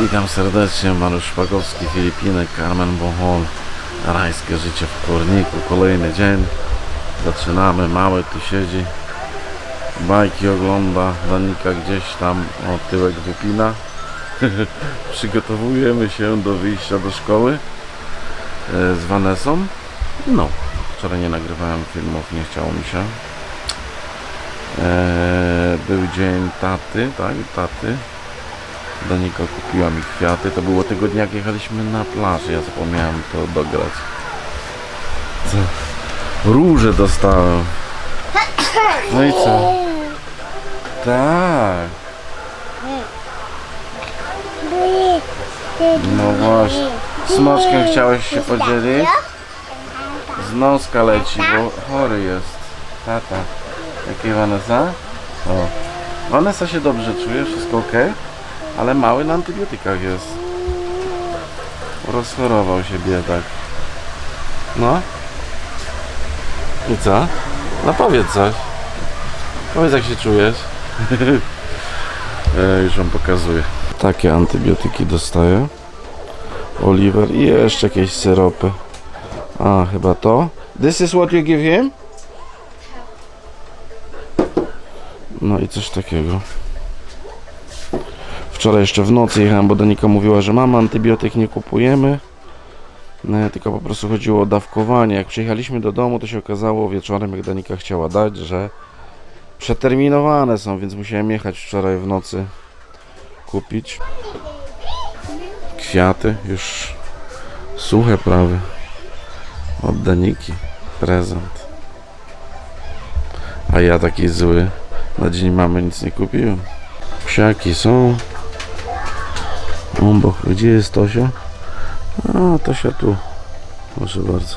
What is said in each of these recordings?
Witam serdecznie, Mariusz Szpakowski, Filipiny, Carmen Bohol. Rajskie życie w Korniku, kolejny dzień. Zaczynamy, mały tu siedzi. Bajki ogląda, Danika gdzieś tam o tyłek wypina. Przygotowujemy się do wyjścia do szkoły e, z Vanessą. No, wczoraj nie nagrywałem filmów, nie chciało mi się. E, Był dzień taty, tak, taty. Danika kupiła mi kwiaty. To było tego dnia, jak jechaliśmy na plażę. Ja zapomniałem to dograć. Co? Róże dostałem. No i co? Tak. No właśnie. Smoczkiem chciałeś się podzielić? Z noska leci, bo chory jest. Tata. Jakie Vanessa? O. Vanessa się dobrze czuje, wszystko ok, ale mały na antybiotykach jest. Rozchorował się biedak. No. I co? No powiedz coś. Powiedz jak się czujesz. e, już wam pokazuję. Takie antybiotyki dostaję. Oliver i jeszcze jakieś syropy. A, chyba to. This is what you give him? No i coś takiego. Wczoraj jeszcze w nocy jechałem, bo Danika mówiła, że mamy antybiotyk, nie kupujemy. No, tylko po prostu chodziło o dawkowanie. Jak przyjechaliśmy do domu, to się okazało wieczorem, jak Danika chciała dać, że przeterminowane są, więc musiałem jechać wczoraj w nocy kupić. Kwiaty już suche prawie. Od Daniki. Prezent. A ja taki zły. Na dzień mamy nic nie kupiłem. Psiaki są. Ombok. Gdzie jest Tosia? A, Tosia tu. Proszę bardzo.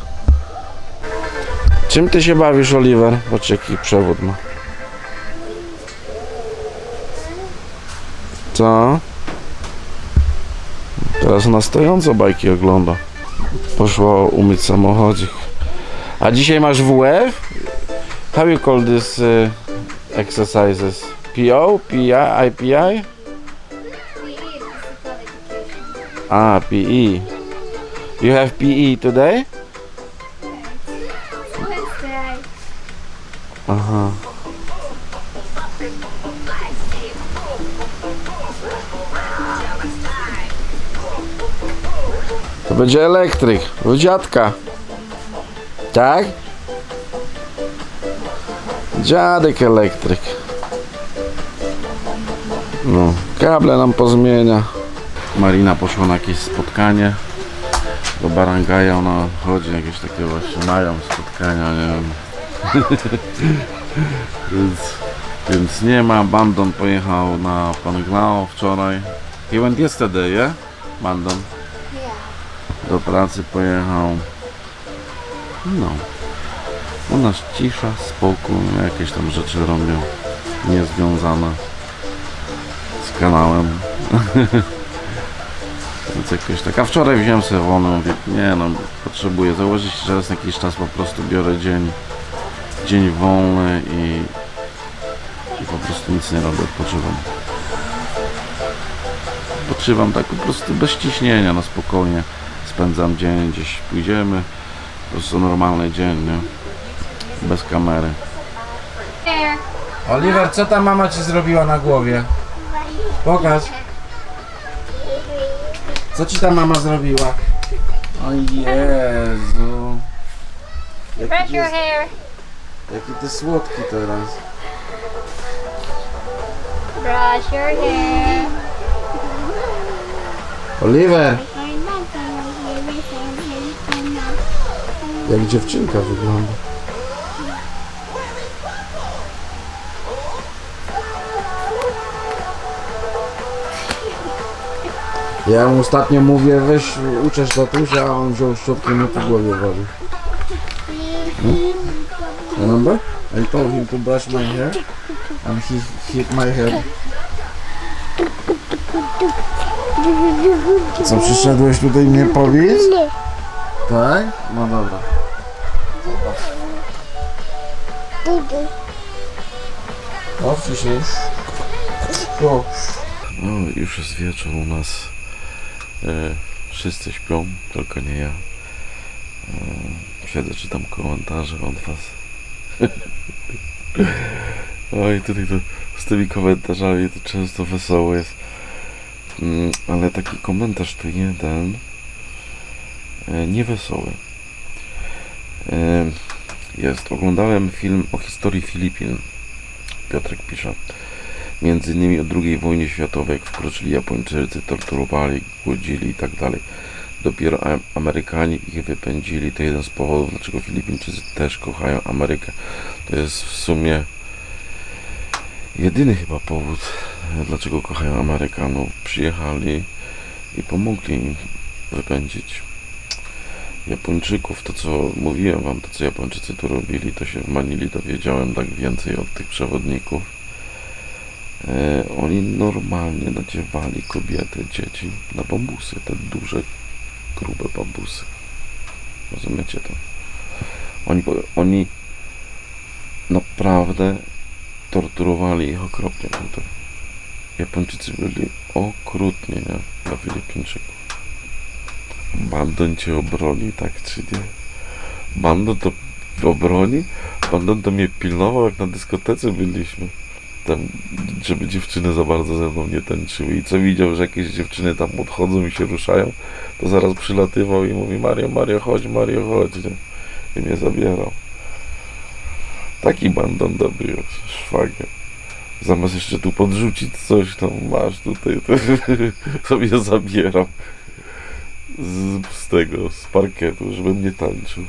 Czym ty się bawisz, Oliver? Patrz jaki przewód ma. Co? Teraz na stojąco bajki ogląda. Poszła umyć samochodzik. A dzisiaj masz WF? How you call this uh, exercises? PO? PI? IPI? Ah, PE. You have PE today? Aha. To będzie elektryk, u dziadka. Tak? Dziadek elektryk. No, kable nam pozmienia. Marina poszła na jakieś spotkanie do Barangaja, ona chodzi, jakieś takie właśnie mają spotkania, nie wiem. więc, więc nie ma. Bandon pojechał na Panglao wczoraj. He went yesterday, yeah? Bandon. Do pracy pojechał. No. U nas cisza, spokój, jakieś tam rzeczy robią niezwiązane z kanałem. Więc jakoś tak. A wczoraj wziąłem sobie wolną, mówię, nie no, potrzebuję założyć, że raz na jakiś czas po prostu biorę dzień, dzień wolny i, i po prostu nic nie robię, odpoczywam. Odpoczywam tak po prostu bez ciśnienia, no spokojnie spędzam dzień, gdzieś pójdziemy, po prostu normalny dzień, nie? Bez kamery. Oliver, co ta mama ci zrobiła na głowie? Pokaż. Co ci ta mama zrobiła? O Jezu. Brush Jaki, your jest, hair. jaki ty słodki teraz. Brush your hair. Oliver! Jak dziewczynka wygląda. Ja mu ostatnio mówię, weź uczesz tatusia, a on wziął szczotkę mi po głowie walił. Hmm? Remember? I told him to brush my hair and he hit my head. Co, przyszedłeś tutaj mnie powiedz? Tak? No dobra. O, wciśnij. O. O, już jest wieczór u nas. E, wszyscy śpią, tylko nie ja. E, siedzę, czytam komentarze od was. Oj, tutaj to z tymi komentarzami to często wesoło jest. Mm, ale taki komentarz to jeden e, niewesoły. Jest. Oglądałem film o historii Filipin. Piotrek pisze. Między innymi o II wojnie światowej, jak wkroczyli Japończycy, torturowali, głodzili i tak. Dopiero Am- Amerykanie ich wypędzili. To jeden z powodów, dlaczego Filipińczycy też kochają Amerykę. To jest w sumie jedyny chyba powód, dlaczego kochają Amerykanów. Przyjechali i pomogli im wypędzić Japończyków. To co mówiłem wam, to co Japończycy tu robili, to się w Manili dowiedziałem tak więcej od tych przewodników. E, oni normalnie nadziewali kobiety, dzieci na bambusy, te duże, grube bambusy. Rozumiecie to? Oni, oni naprawdę torturowali ich okropnie. Japończycy byli okrutni, nie? Dla Filipińczyków. Bandon cię obroni, tak czy nie? Bandon to obroni? Bandon to mnie pilnował, jak na dyskotece byliśmy. Tam, żeby dziewczyny za bardzo ze mną nie tańczyły. I co widział, że jakieś dziewczyny tam odchodzą i się ruszają, to zaraz przylatywał i mówi Mario, Mario, chodź, Mario, chodź. I mnie zabierał. Taki bandon dobry szwagier. Zamiast jeszcze tu podrzucić coś tam, masz tutaj, to sobie zabieram z, z tego, z parketu, żebym nie tańczył.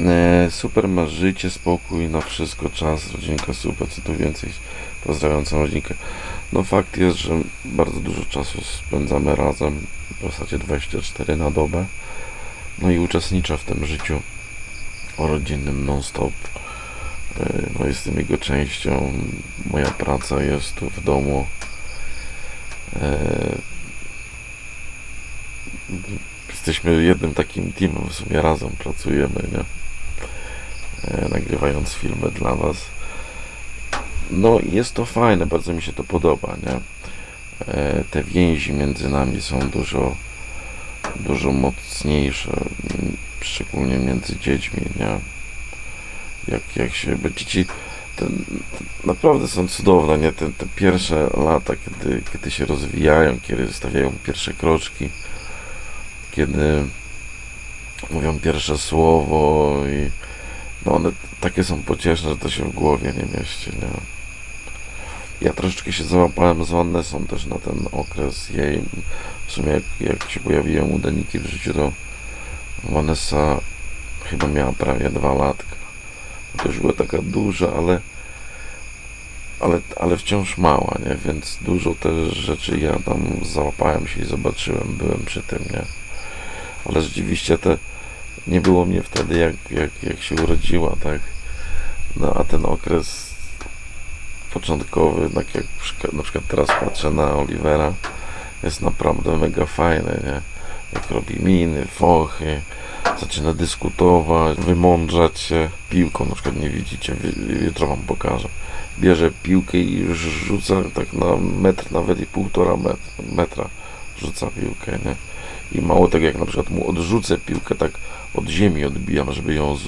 E, super, masz życie, spokój, na wszystko czas, rodzinka super, co tu więcej, pozdrawiam całą rodzinkę. No fakt jest, że bardzo dużo czasu spędzamy razem, w zasadzie 24 na dobę, no i uczestniczę w tym życiu rodzinnym non-stop. E, No jestem jego częścią, moja praca jest tu w domu. E, Jesteśmy jednym takim teamem, w sumie razem pracujemy, nie? E, nagrywając filmy dla Was. No jest to fajne, bardzo mi się to podoba, nie? E, te więzi między nami są dużo, dużo mocniejsze, szczególnie między dziećmi, nie? Jak, jak się, bo dzieci ten, naprawdę są cudowne, nie? Te, te pierwsze lata, kiedy, kiedy się rozwijają, kiedy stawiają pierwsze kroczki, kiedy mówią pierwsze słowo i no one takie są pocieszne, że to się w głowie nie mieści, nie? Ja troszeczkę się załapałem z Vanessą też na ten okres jej, w sumie jak, jak się pojawiłem u Daniki w życiu, to Vanessa chyba miała prawie dwa latka. To już była taka duża, ale ale, ale wciąż mała, nie? Więc dużo też rzeczy ja tam załapałem się i zobaczyłem, byłem przy tym, nie? Ale rzeczywiście te nie było mnie wtedy jak, jak, jak się urodziła, tak? No a ten okres początkowy, tak jak na przykład teraz patrzę na Olivera, jest naprawdę mega fajny, nie? Jak robi miny, fochy, zaczyna dyskutować, wymądrzać się piłką, na przykład nie widzicie, wi- jutro wam pokażę. Bierze piłkę i już rzuca tak na metr, nawet i półtora metra rzuca piłkę, nie? I mało tego, jak na przykład mu odrzucę piłkę, tak od ziemi odbijam, żeby ją, z,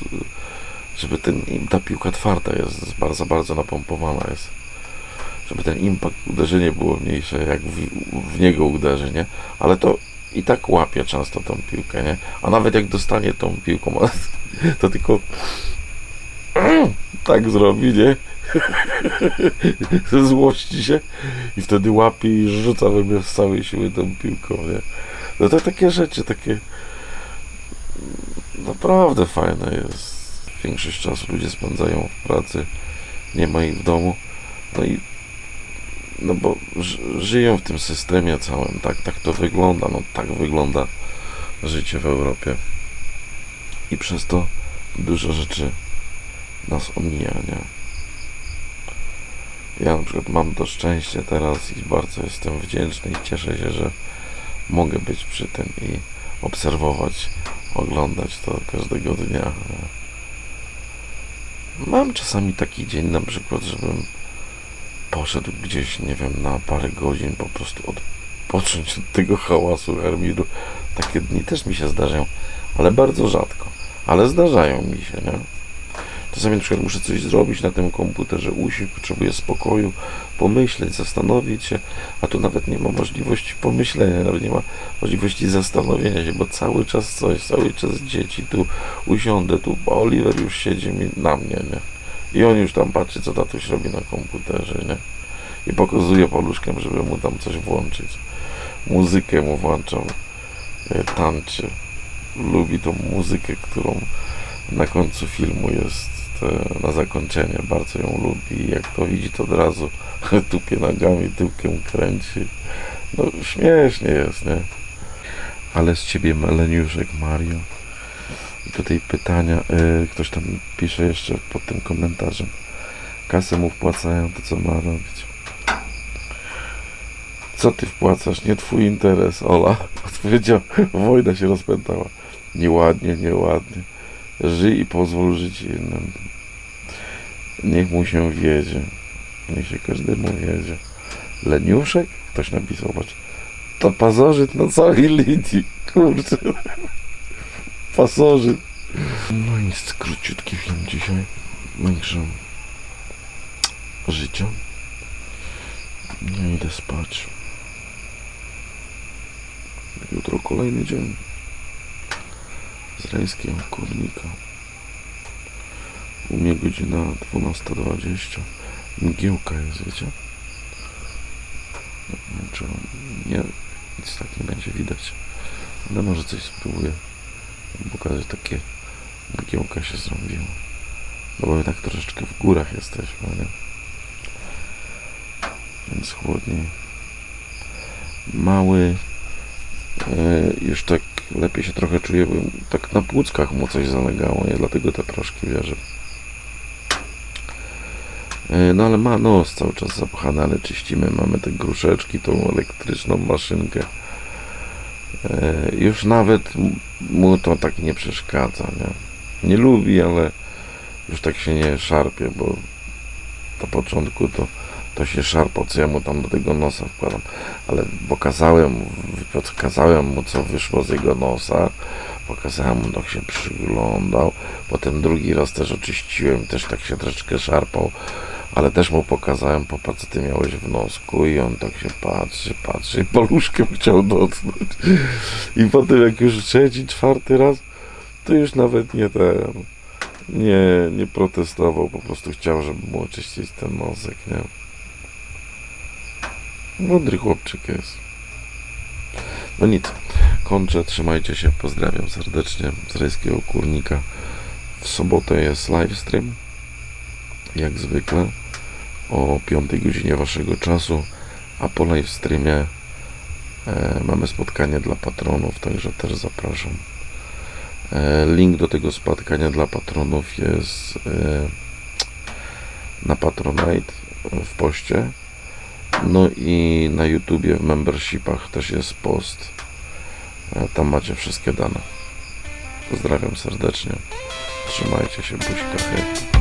żeby ten, ta piłka twarda jest, bardzo, bardzo napompowana jest. Żeby ten impact, uderzenie było mniejsze, jak w, w niego uderzy, nie? Ale to i tak łapie często tą piłkę, nie? A nawet jak dostanie tą piłką, to tylko tak zrobi, nie? Złości się i wtedy łapie i rzuca we mnie z całej siły tą piłką, nie? No to takie rzeczy, takie naprawdę fajne jest. Większość czasu ludzie spędzają w pracy, nie ma ich w domu. No i no bo ży- żyją w tym systemie całym, tak, tak to wygląda, no tak wygląda życie w Europie. I przez to dużo rzeczy nas omija, nie? Ja na przykład mam to szczęście teraz i bardzo jestem wdzięczny i cieszę się, że mogę być przy tym i obserwować, oglądać to każdego dnia. Mam czasami taki dzień na przykład, żebym poszedł gdzieś, nie wiem, na parę godzin po prostu odpocząć od tego hałasu Hermidu. Takie dni też mi się zdarzają, ale bardzo rzadko. Ale zdarzają mi się, nie? Czasami na przykład muszę coś zrobić na tym komputerze, usiąść, potrzebuję spokoju, pomyśleć, zastanowić się, a tu nawet nie ma możliwości pomyślenia, nawet nie ma możliwości zastanowienia się, bo cały czas coś, cały czas dzieci, tu usiądę, tu Oliver już siedzi mi na mnie, nie? I on już tam patrzy, co tatuś robi na komputerze, nie? I pokazuje paluszkiem, żeby mu tam coś włączyć. Muzykę mu włączam, e, tańczy. Lubi tą muzykę, którą na końcu filmu jest na zakończenie. Bardzo ją lubi jak to widzi, to od razu tupie nogami, tyłkiem kręci. No śmiesznie jest, nie? Ale z ciebie meleniuszek, Mario. I tutaj pytania, e, ktoś tam pisze jeszcze pod tym komentarzem. Kasę mu wpłacają, to co ma robić? Co ty wpłacasz? Nie twój interes, Ola. Odpowiedział, wojna się rozpętała. Nieładnie, nieładnie. Żyj i pozwól żyć innym. Niech mu się wiedzie. Niech się każdemu wiedzie. Leniuszek? Ktoś napisał, patrz. To pasożyt na całej linii. Kurczę. Pasożyt. No nic, króciutki film dzisiaj. Większą życia. Nie idę spać. Jutro kolejny dzień. Z rejskiego kurnika. U mnie godzina 12.20. Mgiełka jest, wiecie? Nie wiem, czy nie, nic tak nie będzie widać. Ale może coś spróbuję pokazać takie mgiełka się zrobiła. No bo tak troszeczkę w górach jesteśmy, nie? Więc chłodniej. Mały e, już tak lepiej się trochę czuję, bo tak na płuckach mu coś zalegało, nie? Dlatego te proszki wierzę. E, No ale ma nos cały czas zapchany, ale czyścimy. Mamy te gruszeczki, tą elektryczną maszynkę. E, Już nawet mu to tak nie przeszkadza, nie? Nie lubi, ale już tak się nie szarpie, bo na początku to, to się szarpał, co ja mu tam do tego nosa wkładam. Ale pokazałem, pokazałem mu, co wyszło z jego nosa. Pokazałem mu, jak się przyglądał. Potem drugi raz też oczyściłem, też tak się troszeczkę szarpał. Ale też mu pokazałem, popatrz, co ty miałeś w nosku i on tak się patrzy, patrzy i paluszkiem chciał dotknąć. I potem jak już trzeci, czwarty raz, to już nawet nie ten, nie, nie protestował, po prostu chciał, żeby mu oczyścić ten nosek, nie? Mądry chłopczyk jest. No nic, kończę, trzymajcie się, pozdrawiam serdecznie z Rejskiego Kurnika. W sobotę jest livestream, jak zwykle, o 5 godzinie waszego czasu, a po livestreamie e, mamy spotkanie dla patronów, także też zapraszam. E, link do tego spotkania dla patronów jest e, na Patronite w poście. No i na YouTubie w membershipach też jest post. E, Tam macie wszystkie dane. Pozdrawiam serdecznie. Trzymajcie się, buźka, hej.